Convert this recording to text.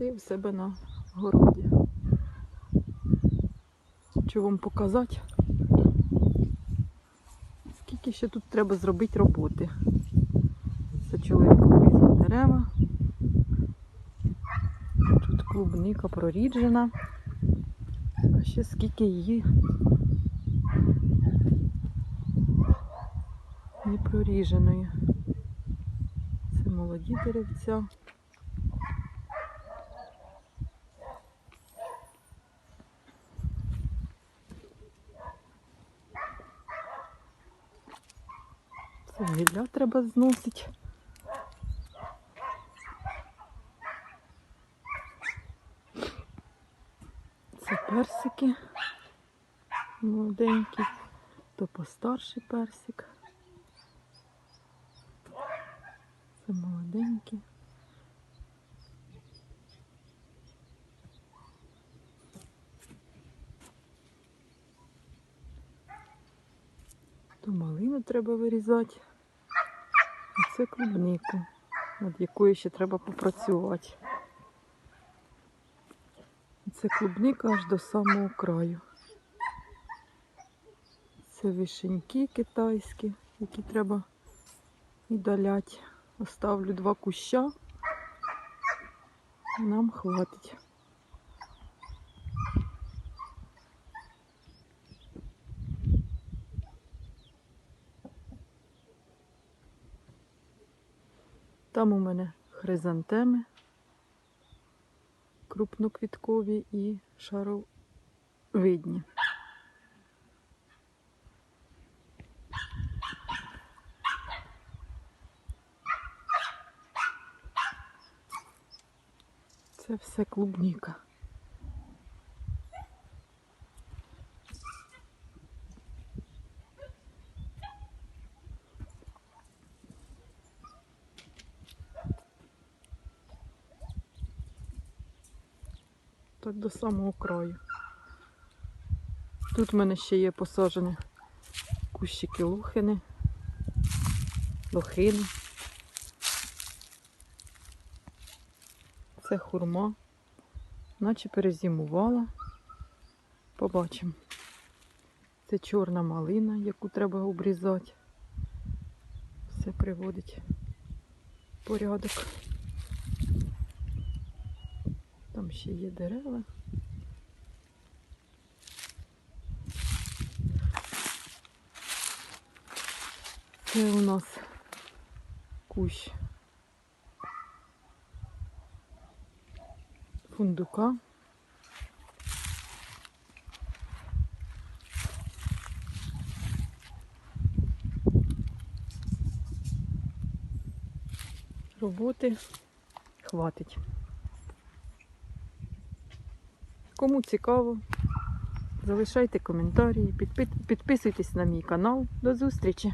Я в себе на городі. Хочу вам показати, скільки ще тут треба зробити роботи. Це чоловік обрізав дерева. Тут клубника проріджена. А ще скільки її не проріженої. Це молоді деревця. Гілля треба зносити. Це персики молоденькі, то постарший персик. Це молоденькі. То малину треба вирізати. А це клубнику, над якою ще треба попрацювати. Це клубника аж до самого краю. Це вишеньки китайські, які треба віддаляти. Оставлю два куща. Нам хватить. Там у мене хризантеми крупноквіткові і шаровидні. Це все клубніка. Так до самого краю. Тут в мене ще є посаджені кущики лухини, лохини. Це хурма, наче перезимувала. Побачимо. Це чорна малина, яку треба обрізати. Все приводить в порядок. Там ще є дерева. Це у нас кущ фундука. Роботи хватить. Кому цікаво, залишайте коментарі, підпи- підписуйтесь на мій канал. До зустрічі!